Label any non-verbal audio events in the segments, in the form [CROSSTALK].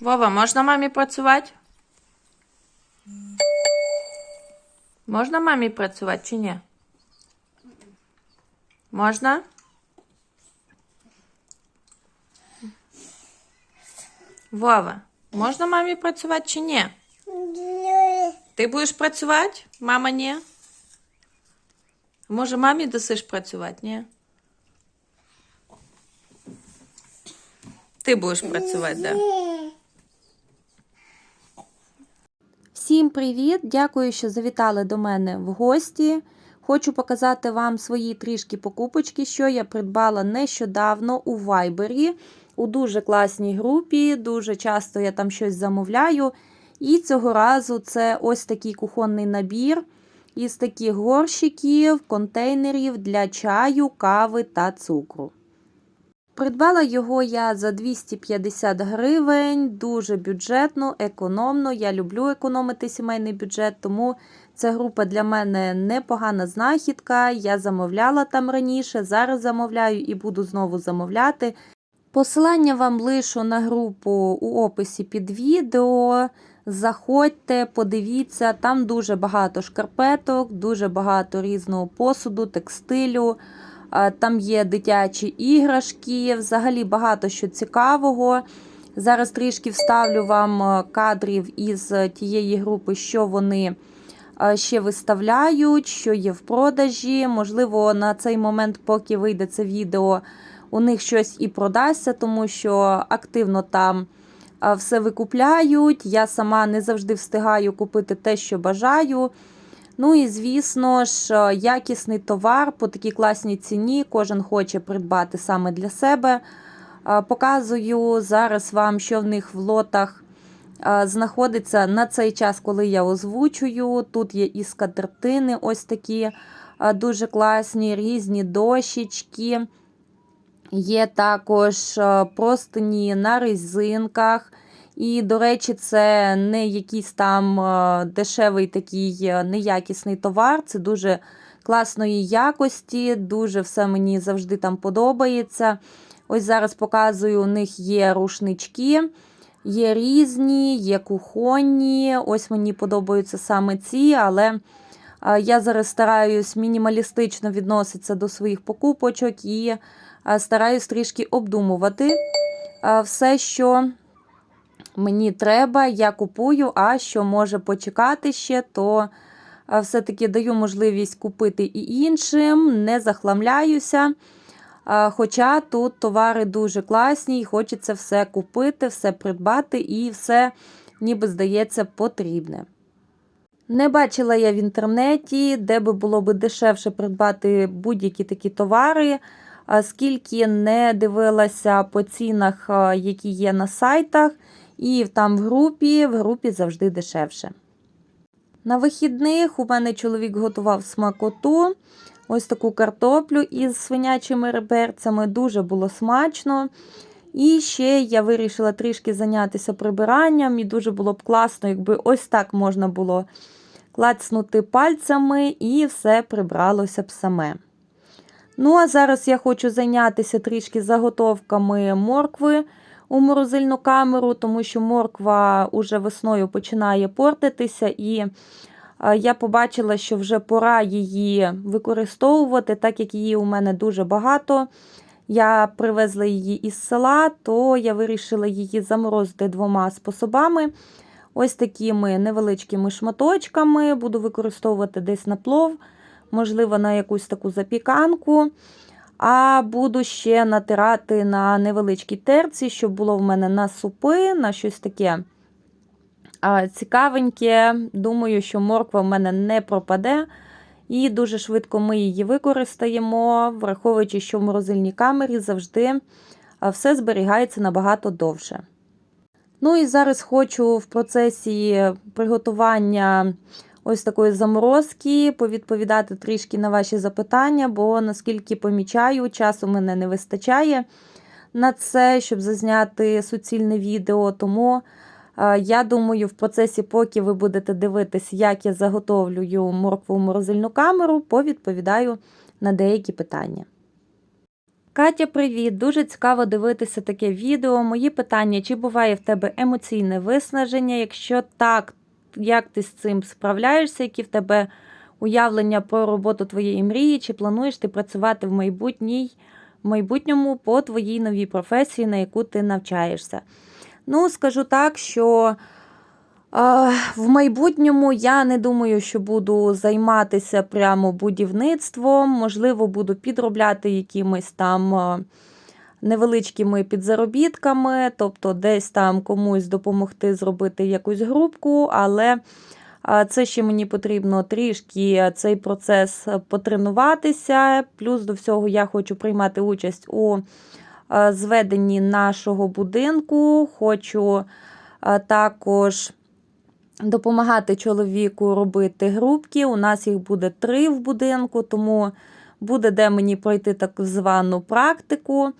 Вова, можна мамі працювати? Можна мамі працювати чи ні? Можна? Вова, можна мамі працювати чи ні? Ти будеш працювати? Мама ні? Може, мамі досиш працювати, ні? Ти будеш працювати, так? Да? Всім привіт! Дякую, що завітали до мене в гості. Хочу показати вам свої трішки покупочки, що я придбала нещодавно у Вайбері у дуже класній групі. Дуже часто я там щось замовляю. І цього разу це ось такий кухонний набір із таких горщиків, контейнерів для чаю, кави та цукру. Придбала його я за 250 гривень, дуже бюджетно, економно. Я люблю економити сімейний бюджет, тому ця група для мене непогана знахідка. Я замовляла там раніше, зараз замовляю і буду знову замовляти. Посилання вам лишу на групу у описі під відео. Заходьте, подивіться, там дуже багато шкарпеток, дуже багато різного посуду, текстилю. Там є дитячі іграшки, взагалі багато що цікавого. Зараз трішки вставлю вам кадрів із тієї групи, що вони ще виставляють, що є в продажі. Можливо, на цей момент, поки вийде це відео, у них щось і продасться, тому що активно там все викупляють. Я сама не завжди встигаю купити те, що бажаю. Ну і, звісно ж, якісний товар по такій класній ціні. Кожен хоче придбати саме для себе. Показую зараз вам, що в них в лотах знаходиться на цей час, коли я озвучую. Тут є і скатертини, ось такі дуже класні, різні дощечки. Є також простині на резинках. І, до речі, це не якийсь там дешевий такий неякісний товар, це дуже класної якості, дуже все мені завжди там подобається. Ось зараз показую, у них є рушнички, є різні, є кухонні. Ось мені подобаються саме ці, але я зараз стараюсь мінімалістично відноситися до своїх покупочок і стараюсь трішки обдумувати все, що мені треба, я купую, а що може почекати ще, то все-таки даю можливість купити і іншим, не захламляюся. Хоча тут товари дуже класні, і хочеться все купити, все придбати і все, ніби здається, потрібне. Не бачила я в інтернеті, де би було б дешевше придбати будь-які такі товари, скільки не дивилася по цінах, які є на сайтах. І там в групі, в групі завжди дешевше. На вихідних у мене чоловік готував смакоту. Ось таку картоплю із свинячими реберцями. Дуже було смачно. І ще я вирішила трішки зайнятися прибиранням, і дуже було б класно, якби ось так можна було клацнути пальцями і все прибралося б саме. Ну, а зараз я хочу зайнятися трішки заготовками моркви у морозильну камеру, тому що морква уже весною починає портитися, і я побачила, що вже пора її використовувати, так як її у мене дуже багато. Я привезла її із села, то я вирішила її заморозити двома способами. Ось такими невеличкими шматочками. Буду використовувати десь на плов, можливо, на якусь таку запіканку. А буду ще натирати на невеличкій терці, щоб було в мене на супи, на щось таке цікавеньке. Думаю, що морква в мене не пропаде. І дуже швидко ми її використаємо, враховуючи, що в морозильній камері завжди все зберігається набагато довше. Ну і зараз хочу в процесі приготування ось такої заморозки, повідповідати трішки на ваші запитання, бо, наскільки помічаю, часу мене не вистачає на це, щоб зазняти суцільне відео. Тому я думаю, в процесі, поки ви будете дивитись, як я заготовлюю моркву морозильну камеру, повідповідаю на деякі питання. Катя, привіт! Дуже цікаво дивитися таке відео. Мої питання: чи буває в тебе емоційне виснаження? Якщо так, як ти з цим справляєшся? Які в тебе уявлення про роботу твоєї мрії? Чи плануєш ти працювати в майбутній, майбутньому по твоїй новій професії, на яку ти навчаєшся? Ну, скажу так, що. А, В майбутньому я не думаю, що буду займатися прямо будівництвом. Можливо, буду підробляти якимись там а, невеличкими підзаробітками, тобто десь там комусь допомогти зробити якусь групку, але це ще мені потрібно трішки цей процес потренуватися. Плюс до всього я хочу приймати участь у зведенні нашого будинку. Хочу також допомагати чоловіку робити грубки. У нас їх буде три в будинку, тому буде де мені пройти так звану практику.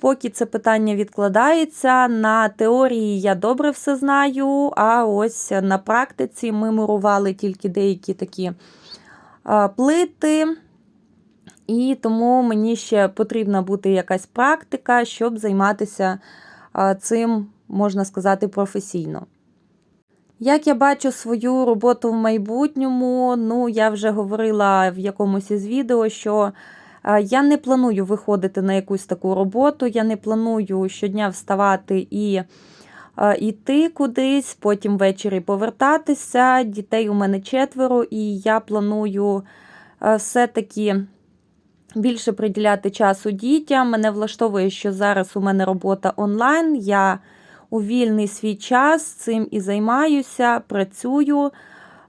Поки це питання відкладається, на теорії я добре все знаю, а ось на практиці ми мурували тільки деякі такі плити. І тому мені ще потрібна бути якась практика, щоб займатися цим, можна сказати, професійно. Як я бачу свою роботу в майбутньому, ну я вже говорила в якомусь із відео, що е, я не планую виходити на якусь таку роботу, я не планую щодня вставати і е, йти кудись, потім ввечері повертатися. Дітей у мене четверо, і я планую е, все-таки більше приділяти часу дітям. Мене влаштовує, що зараз у мене робота онлайн. Я у вільний свій час цим і займаюся, працюю.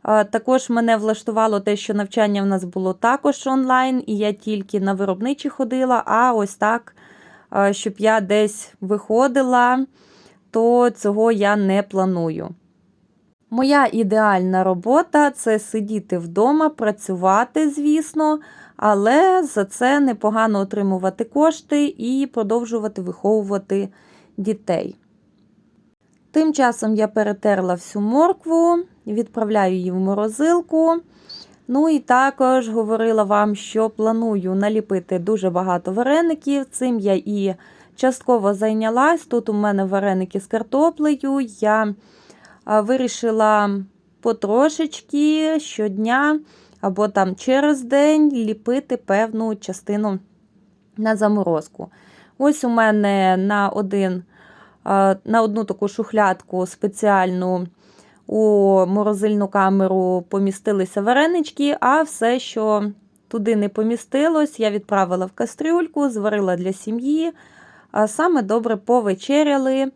Також мене влаштувало те, що навчання в нас було також онлайн, і я тільки на виробничі ходила, а ось так, щоб я десь виходила, то цього я не планую. Моя ідеальна робота це сидіти вдома, працювати, звісно, але за це непогано отримувати кошти і продовжувати виховувати дітей. Тим часом я перетерла всю моркву, відправляю її в морозилку. Ну і також говорила вам, що планую наліпити дуже багато вареників. Цим я і частково зайнялась. Тут у мене вареники з картоплею. Я вирішила потрошечки щодня або там через день ліпити певну частину на заморозку. Ось у мене на один на одну таку шухлядку спеціальну у морозильну камеру помістилися варенички, а все, що туди не помістилось, я відправила в кастрюльку, зварила для сім'ї. Саме добре повечеряли.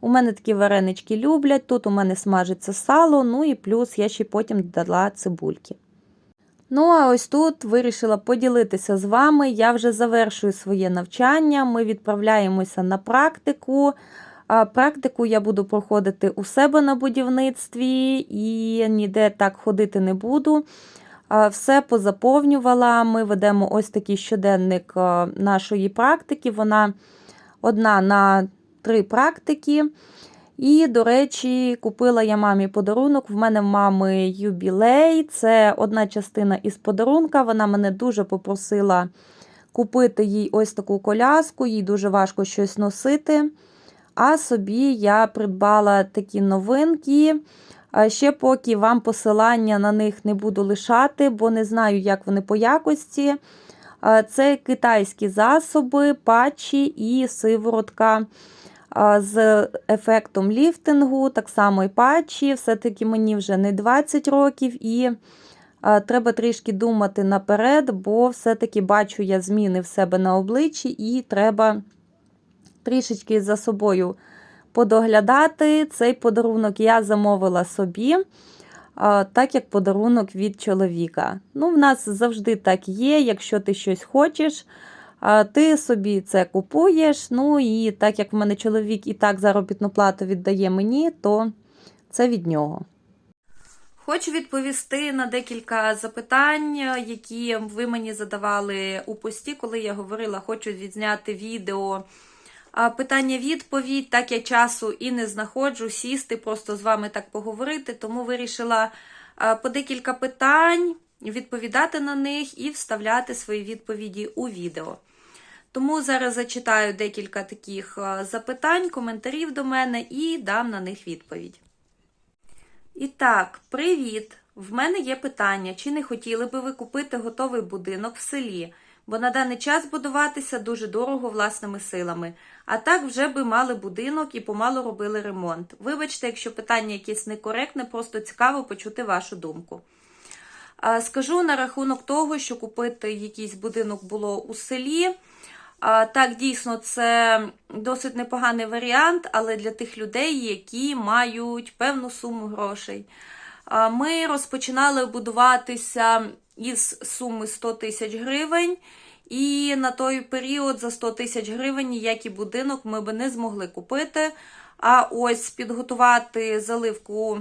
У мене такі варенички люблять. Тут у мене смажиться сало, ну і плюс я ще потім додала цибульки. Ну, а ось тут вирішила поділитися з вами. Я вже завершую своє навчання. Ми відправляємося на практику. Практику я буду проходити у себе на будівництві і ніде так ходити не буду. Все позаповнювала. Ми ведемо ось такий щоденник нашої практики. Вона одна на три практики. І, до речі, купила я мамі подарунок. В мене в мами юбілей. Це одна частина із подарунка. Вона мене дуже попросила купити їй ось таку коляску, їй дуже важко щось носити. А собі я придбала такі новинки. Ще поки вам посилання на них не буду лишати, бо не знаю, як вони по якості. Це китайські засоби, патчі і сиворотка з ефектом ліфтингу, так само і патчі. Все-таки мені вже не 20 років, і треба трішки думати наперед, бо все-таки бачу я зміни в себе на обличчі, і треба трішечки за собою подоглядати. Цей подарунок я замовила собі, так як подарунок від чоловіка. Ну, В нас завжди так є, якщо ти щось хочеш. Ти собі це купуєш. Ну і так як в мене чоловік і так заробітну плату віддає мені, то це від нього. Хочу відповісти на декілька запитань, які ви мені задавали у пості, коли я говорила, хочу відзняти відео. Питання-відповідь, так я часу і не знаходжу, сісти, просто з вами так поговорити, тому вирішила по декілька питань відповідати на них і вставляти свої відповіді у відео. Тому зараз зачитаю декілька таких запитань, коментарів до мене і дам на них відповідь. І так, привіт! В мене є питання, чи не хотіли би ви купити готовий будинок в селі? Бо на даний час будуватися дуже дорого власними силами. А так вже би мали будинок і помалу робили ремонт. Вибачте, якщо питання якесь некоректне, просто цікаво почути вашу думку. Скажу на рахунок того, що купити якийсь будинок було у селі. Так, дійсно, це досить непоганий варіант, але для тих людей, які мають певну суму грошей. Ми розпочинали будуватися із суми 100 тисяч гривень, і на той період за 100 тисяч гривень ніякий будинок ми би не змогли купити. А ось підготувати заливку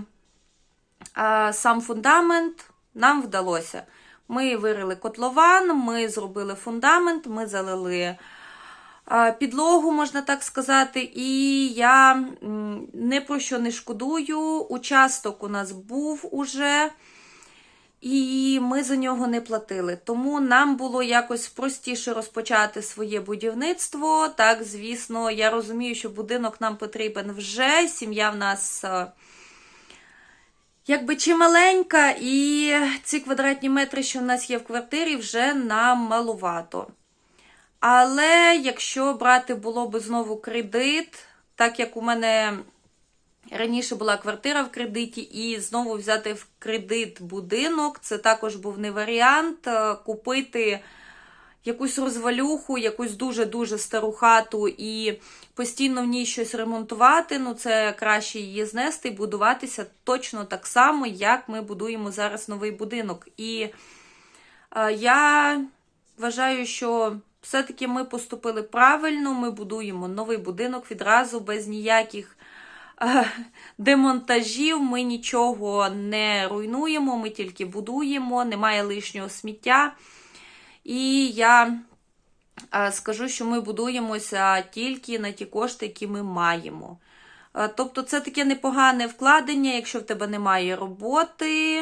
а, сам фундамент нам вдалося. Ми вирили котлован, ми зробили фундамент, ми залили підлогу, можна так сказати, і я не про що не шкодую. Участок у нас був уже, і ми за нього не платили. Тому нам було якось простіше розпочати своє будівництво. Так, звісно, я розумію, що будинок нам потрібен вже. Сім'я в нас. а, Якби чималенька, і ці квадратні метри, що в нас є в квартирі, вже нам малувато. Але якщо брати було би знову кредит, так як у мене раніше була квартира в кредиті, і знову взяти в кредит будинок, це також був не варіант. Е, Купити якусь розвалюху, якусь дуже-дуже стару хату і постійно в ній щось ремонтувати, ну це краще її знести і будуватися точно так само, як ми будуємо зараз новий будинок. І е, я вважаю, що все-таки ми поступили правильно, ми будуємо новий будинок відразу без ніяких е, демонтажів, ми нічого не руйнуємо, ми тільки будуємо, немає лишнього сміття. І я е, скажу, що ми будуємося тільки на ті кошти, які ми маємо. Е, Тобто, це таке непогане вкладення, якщо в тебе немає роботи.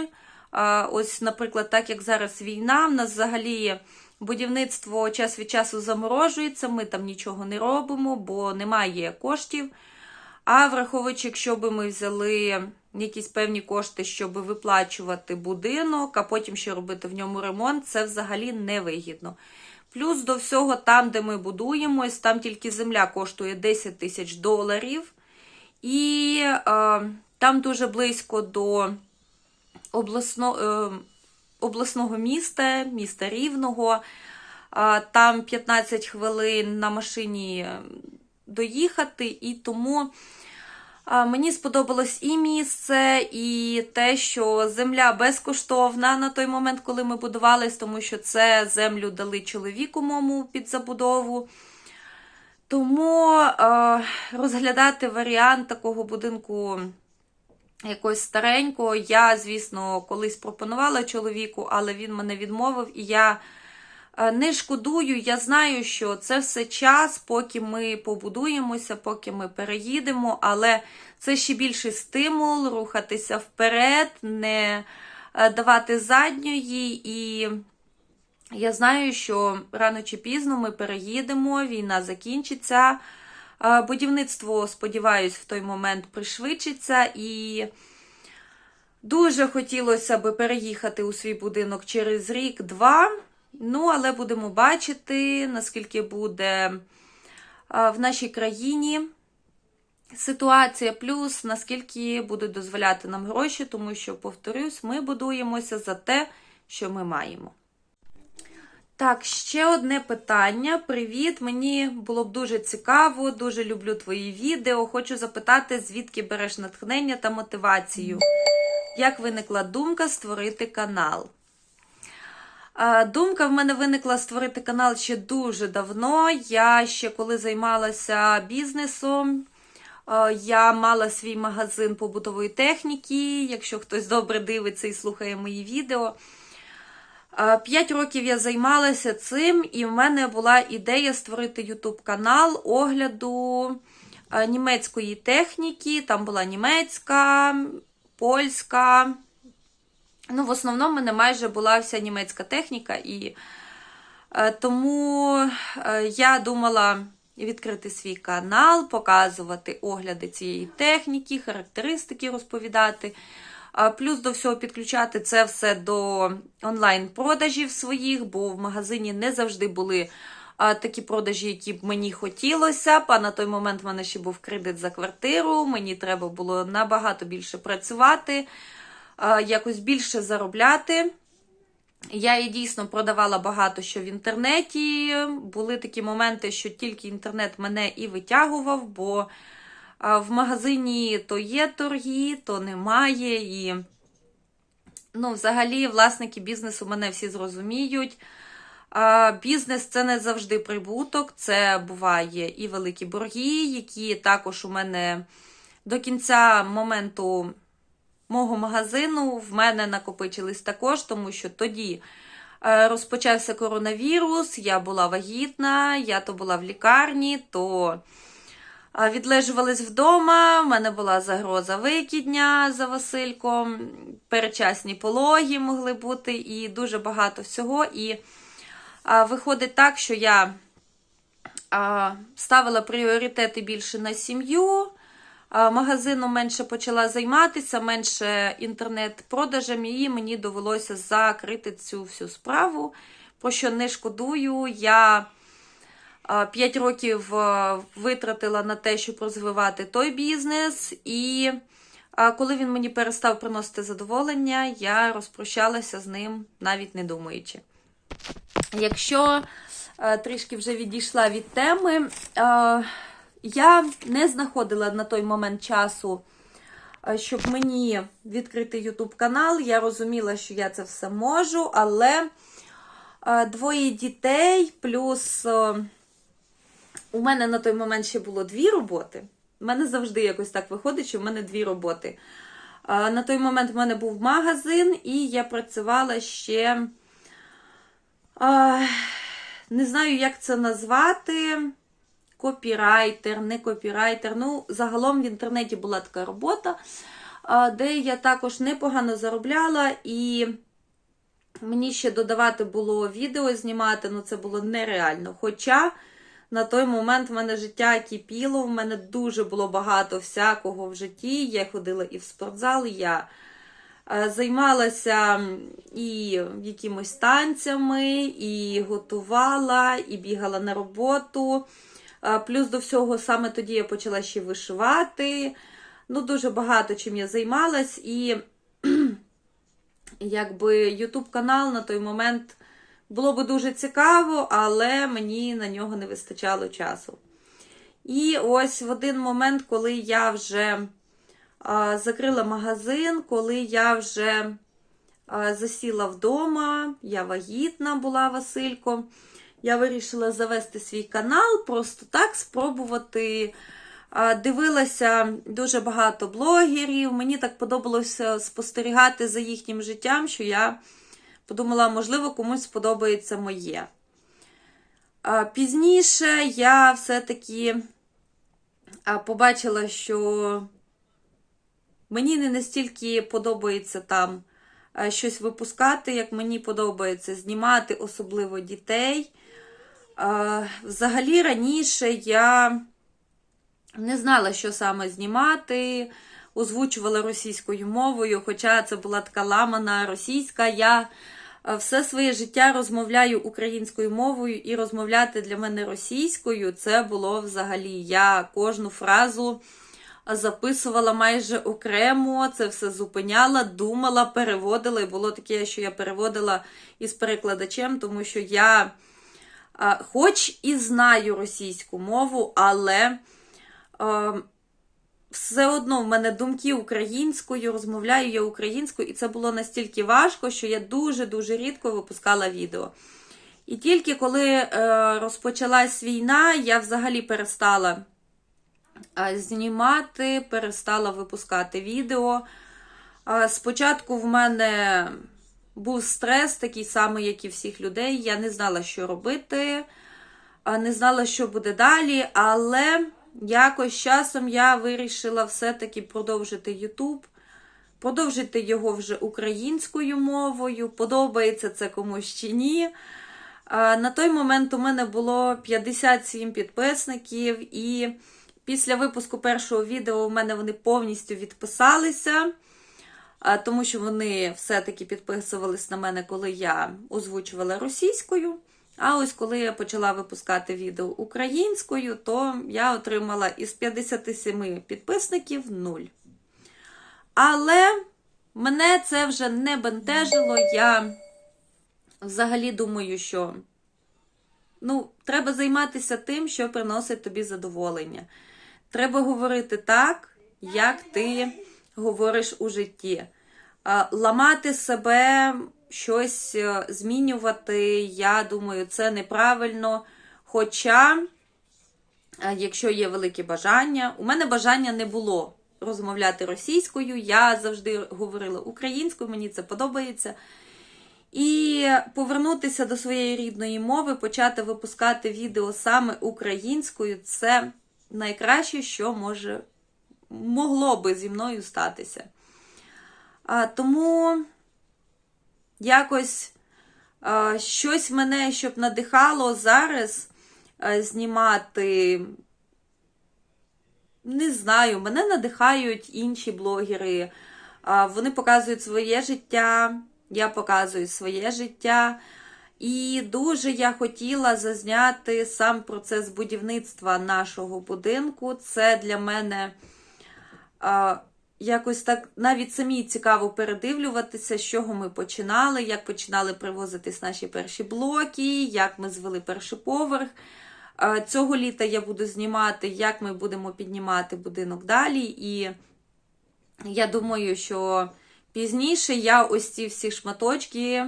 Е, Ось, наприклад, так як зараз війна, в нас взагалі будівництво час від часу заморожується, ми там нічого не робимо, бо немає коштів. А враховуючи, якщо би ми взяли якісь певні кошти, щоб виплачувати будинок, а потім ще робити в ньому ремонт, це взагалі невигідно. Плюс до всього, там, де ми будуємось, там тільки земля коштує 10 тисяч доларів. І е, там дуже близько до обласно, е, обласного міста, міста Рівного. Там 15 хвилин на машині е, доїхати, і тому. Мені сподобалось і місце, і те, що земля безкоштовна на той момент, коли ми будувались, тому що це землю дали чоловіку мому під забудову. Тому е, розглядати варіант такого будинку якогось старенького, я, звісно, колись пропонувала чоловіку, але він мене відмовив, і я е, не шкодую. Я знаю, що це все час, поки ми побудуємося, поки ми переїдемо, але це ще більший стимул рухатися вперед, не е, давати задньої. І я знаю, що рано чи пізно ми переїдемо, війна закінчиться. Будівництво, сподіваюсь, в той момент пришвидшиться. І дуже хотілося би переїхати у свій будинок через рік-два. Ну, але будемо бачити, наскільки буде в нашій країні ситуація, плюс наскільки будуть дозволяти нам гроші, тому що, повторюсь, ми будуємося за те, що ми маємо. Так, ще одне питання. Привіт! Мені було б дуже цікаво, дуже люблю твої відео. Хочу запитати, звідки береш натхнення та мотивацію. Як виникла думка створити канал? Думка в мене виникла створити канал ще дуже давно. Я ще коли займалася бізнесом, я мала свій магазин побутової техніки. Якщо хтось добре дивиться і слухає мої відео. А, П'ять років я займалася цим, і в мене була ідея створити YouTube канал огляду німецької техніки. Там була німецька, польська. Ну, в основному в мене майже була вся німецька техніка, і Е, Тому е, я думала відкрити свій канал, показувати огляди цієї техніки, характеристики розповідати. Плюс до всього підключати це все до онлайн-продажів своїх, бо в магазині не завжди були такі продажі, які б мені хотілося. А на той момент в мене ще був кредит за квартиру. Мені треба було набагато більше працювати, якось більше заробляти. Я її дійсно продавала багато що в інтернеті. Були такі моменти, що тільки інтернет мене і витягував, бо в магазині то є торги, то немає. І, ну, взагалі, власники бізнесу мене всі зрозуміють. Бізнес це не завжди прибуток, це буває і великі борги, які також у мене до кінця моменту мого магазину в мене накопичились також, тому що тоді е, розпочався коронавірус, я була вагітна, я то була в лікарні, то відлежувались вдома. В мене була загроза викидня за Васильком, перечасні пологи могли бути, і дуже багато всього. І е, виходить так, що я е, ставила пріоритети більше на сім'ю. А, Магазином менше почала займатися, менше інтернет-продажами, і мені довелося закрити цю всю справу, про що не шкодую. Я 5 років витратила на те, щоб розвивати той бізнес, і коли він мені перестав приносити задоволення, я розпрощалася з ним, навіть не думаючи. Якщо трішки вже відійшла від теми, я не знаходила на той момент часу, щоб мені відкрити YouTube канал. Я розуміла, що я це все можу, але двоє дітей, плюс у мене на той момент ще було дві роботи. У мене завжди якось так виходить, що в мене дві роботи. На той момент в мене був магазин, і я працювала ще. Не знаю, як це назвати копірайтер, не копірайтер. Ну, загалом в інтернеті була така робота, де я також непогано заробляла, і мені ще додавати було відео знімати, ну це було нереально. Хоча на той момент в мене життя кипіло, в мене дуже було багато всякого в житті. Я ходила і в спортзал, я е, займалася і якимось танцями, і готувала, і бігала на роботу. Плюс до всього, саме тоді я почала ще вишивати. Ну, дуже багато чим я займалась, і [CLEARS THROAT] якби YouTube канал на той момент було би дуже цікаво, але мені на нього не вистачало часу. І ось в один момент, коли я вже а, закрила магазин, коли я вже а, засіла вдома, я вагітна була Василько. Я вирішила завести свій канал, просто так спробувати. А, Дивилася дуже багато блогерів. Мені так подобалося спостерігати за їхнім життям, що я подумала, можливо, комусь сподобається моє. Пізніше я все-таки побачила, що мені не настільки подобається там щось випускати, як мені подобається знімати, особливо дітей. Взагалі раніше я не знала, що саме знімати, озвучувала російською мовою, хоча це була така ламана російська. Я все своє життя розмовляю українською мовою, і розмовляти для мене російською це було взагалі. Я кожну фразу записувала майже окремо, це все зупиняла, думала, переводила. І було таке, що я переводила із перекладачем, тому що я. Хоч і знаю російську мову, але е, все одно в мене думки українською, розмовляю я українською, і це було настільки важко, що я дуже-дуже рідко випускала відео. І тільки коли е, розпочалась війна, я взагалі перестала е, знімати, перестала випускати відео. Е, спочатку в мене був стрес, такий самий, як і всіх людей. Я не знала, що робити, а, не знала, що буде далі, але якось часом я вирішила все-таки продовжити YouTube, продовжити його вже українською мовою. Подобається це комусь чи ні. На той момент у мене було 57 підписників, і після випуску першого відео у мене вони повністю відписалися, тому що вони все-таки підписувались на мене, коли я озвучувала російською. А ось коли я почала випускати відео українською, то я отримала із 57 підписників 0. Але мене це вже не бентежило. Я взагалі думаю, що ну, треба займатися тим, що приносить тобі задоволення. Треба говорити так, як ти говориш у житті. Ламати себе, щось е, змінювати, я думаю, це неправильно. Хоча, е, якщо є велике бажання, у мене бажання не було розмовляти російською, я завжди говорила українською, мені це подобається. І повернутися до своєї рідної мови, почати випускати відео саме українською це найкраще, що може, могло би зі мною статися. А, тому якось а, щось мене, щоб надихало зараз а, знімати. Не знаю, мене надихають інші блогери. А, Вони показують своє життя, я показую своє життя. І дуже я хотіла зазняти сам процес будівництва нашого будинку. Це для мене а, якось так навіть самі цікаво передивлюватися, з чого ми починали, як починали привозитись наші перші блоки, як ми звели перший поверх. Цього літа я буду знімати, як ми будемо піднімати будинок далі. І я думаю, що пізніше я ось ці всі шматочки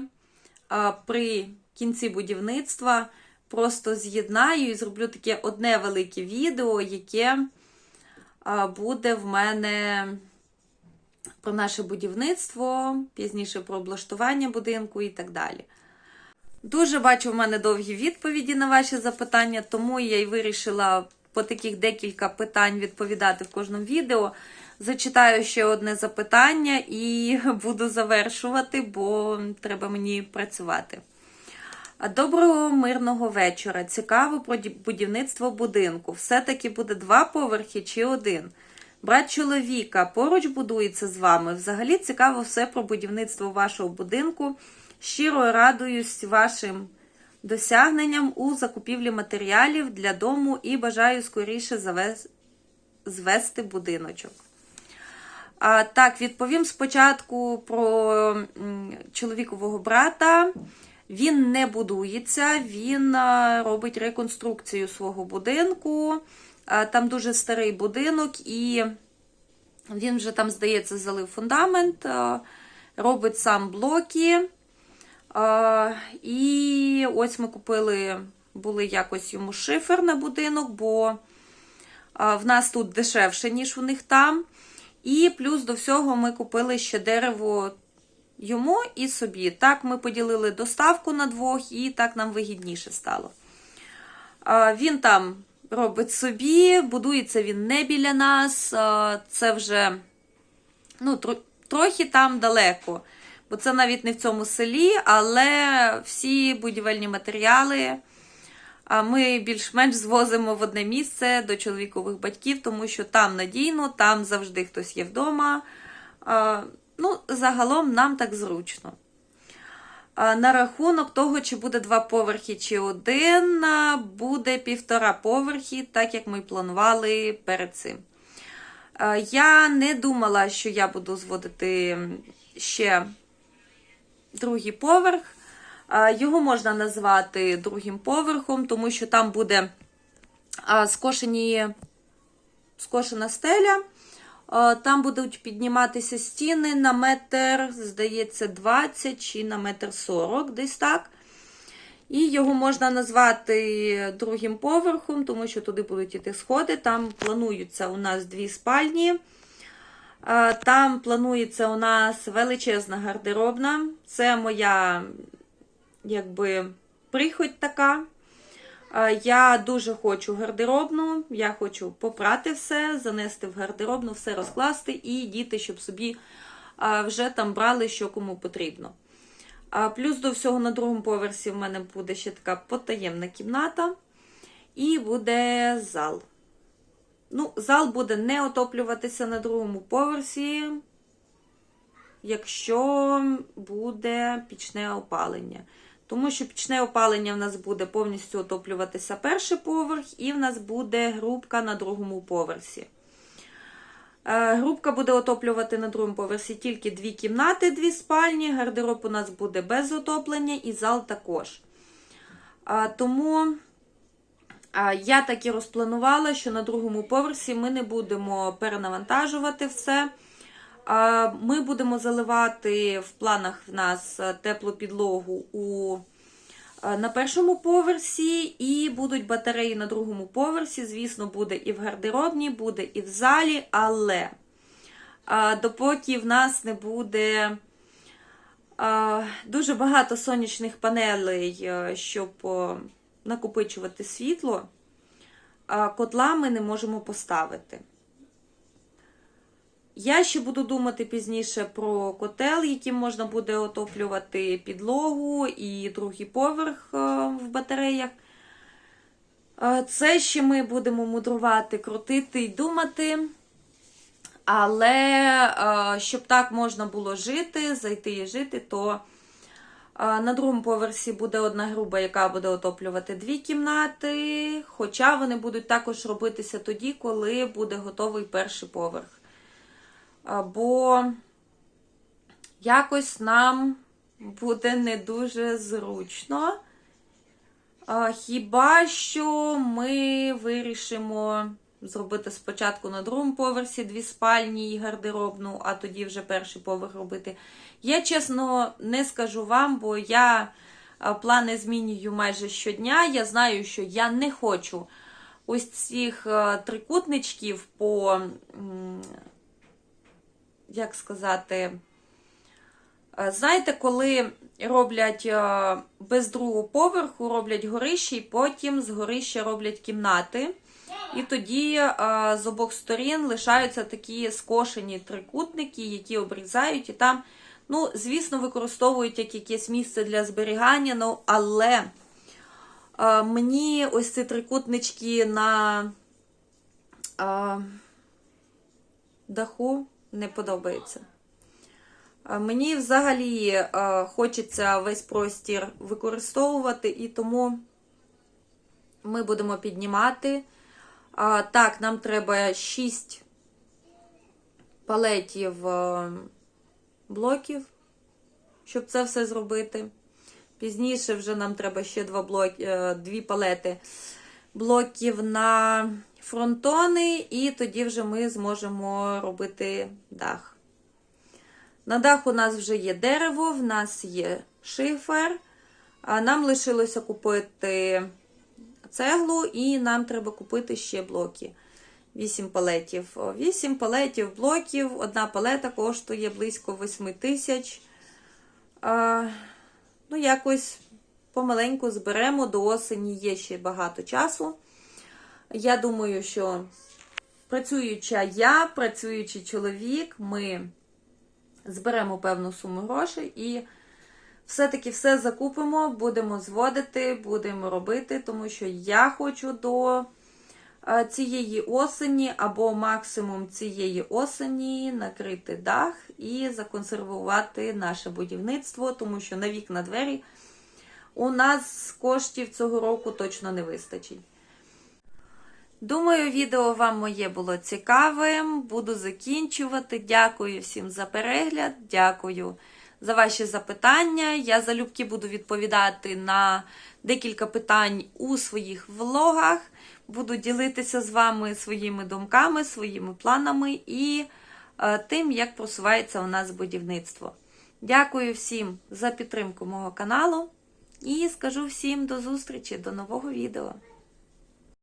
при кінці будівництва просто з'єднаю і зроблю таке одне велике відео, яке буде в мене про наше будівництво, пізніше про облаштування будинку і так далі. Дуже бачу в мене довгі відповіді на ваші запитання, тому я й вирішила по таких декілька питань відповідати в кожному відео. Зачитаю ще одне запитання і [LAUGHS] буду завершувати, бо треба мені працювати. Доброго мирного вечора. Цікаво про будівництво будинку. Все-таки буде два поверхи чи один. Брат чоловіка поруч будується з вами. Взагалі цікаво все про будівництво вашого будинку. Щиро радуюсь вашим досягненням у закупівлі матеріалів для дому і бажаю скоріше завез... звести будиночок. А, так, відповім спочатку про чоловікового брата. Він не будується, він робить реконструкцію свого будинку. А, Там дуже старий будинок, і він вже там, здається, залив фундамент, робить сам блоки. І ось ми купили, були якось йому шифер на будинок, бо в нас тут дешевше, ніж у них там. І плюс до всього ми купили ще дерево йому і собі. Так ми поділили доставку на двох, і так нам вигідніше стало. Він там робить собі, будується він не біля нас. Це вже ну, тро- трохи там далеко. Бо це навіть не в цьому селі, але всі будівельні матеріали ми більш-менш звозимо в одне місце до чоловікових батьків, тому що там надійно, там завжди хтось є вдома. Ну, загалом нам так зручно. На рахунок того, чи буде два поверхи, чи один, буде півтора поверхи, так як ми планували перед цим. Я не думала, що я буду зводити ще другий поверх. Його можна назвати другим поверхом, тому що там буде скошені, скошена стеля. А, Там будуть підніматися стіни на метр, здається, 20 чи на метр 40, десь так. І його можна назвати другим поверхом, тому що туди будуть іти сходи. Там плануються у нас дві спальні. Там планується у нас величезна гардеробна. Це моя якби прихоть така. А, Я дуже хочу гардеробну, я хочу попрати все, занести в гардеробну, все розкласти, і діти, щоб собі вже там брали, що кому потрібно. Плюс до всього на другому поверсі в мене буде ще така потаємна кімната. І буде зал. Ну, зал буде не отоплюватися на другому поверсі, якщо буде пічне опалення. Тому що пічне опалення в нас буде повністю отоплюватися перший поверх, і в нас буде грубка на другому поверсі. Е, Грубка буде отоплювати на другому поверсі тільки дві кімнати, дві спальні. Гардероб у нас буде без отоплення і зал також. Тому я так і розпланувала, що на другому поверсі ми не будемо перенавантажувати все. Ми будемо заливати в планах в нас е, теплу підлогу у, е, на першому поверсі, і будуть батареї на другому поверсі. Звісно, буде і в гардеробній, буде і в залі, але допоки в нас не буде дуже багато сонячних панелей, е, щоб накопичувати світло, котла ми не можемо поставити. Я ще буду думати пізніше про котел, яким можна буде отоплювати підлогу і другий поверх е, в батареях. Е, Це ще ми будемо мудрувати, крутити і думати. Але е, щоб так можна було жити, зайти і жити, то на другому поверсі буде одна груба, яка буде отоплювати дві кімнати. Хоча вони будуть також робитися тоді, коли буде готовий перший поверх. Бо якось нам буде не дуже зручно. Хіба що ми вирішимо зробити спочатку на другому поверсі дві спальні і гардеробну, а тоді вже перший поверх робити. Я чесно не скажу вам, бо я плани змінюю майже щодня. Я знаю, що я не хочу ось цих трикутничків по. Як сказати, Е, Знаєте, коли роблять е, без другого поверху, роблять горище, і потім з горища роблять кімнати. І тоді е, з обох сторін лишаються такі скошені трикутники, які обрізають, і там, ну, звісно, використовують як якесь місце для зберігання, ну, але мені ось ці трикутнички на даху не подобаються. Е, Мені взагалі е, хочеться весь простір використовувати, і тому ми будемо піднімати. А, Так, нам треба 6 палетів е, блоків, щоб це все зробити. Пізніше вже нам треба ще два блоки, е, дві палети блоків на фронтони, і тоді вже ми зможемо робити дах. На дах у нас вже є дерево, в нас є шифер. Нам лишилося купити цеглу, і нам треба купити ще блоки. 8 палетів. 8 палетів блоків. Одна палета коштує близько 8 тисяч. Ну, якось помаленьку зберемо до осені є ще багато часу. Я думаю, що працююча я, працюючий чоловік, ми зберемо певну суму грошей і все-таки все закупимо, будемо зводити, будемо робити, тому що я хочу до е, цієї осені або максимум цієї осені накрити дах і законсервувати наше будівництво, тому що на вікна двері у нас коштів цього року точно не вистачить. Думаю, відео вам моє було цікавим. Буду закінчувати. Дякую всім за перегляд. Дякую за ваші запитання. Я залюбки буду відповідати на декілька питань у своїх влогах. Буду ділитися з вами своїми думками, своїми планами і е, тим, як просувається у нас будівництво. Дякую всім за підтримку мого каналу і скажу всім до зустрічі, до нового відео.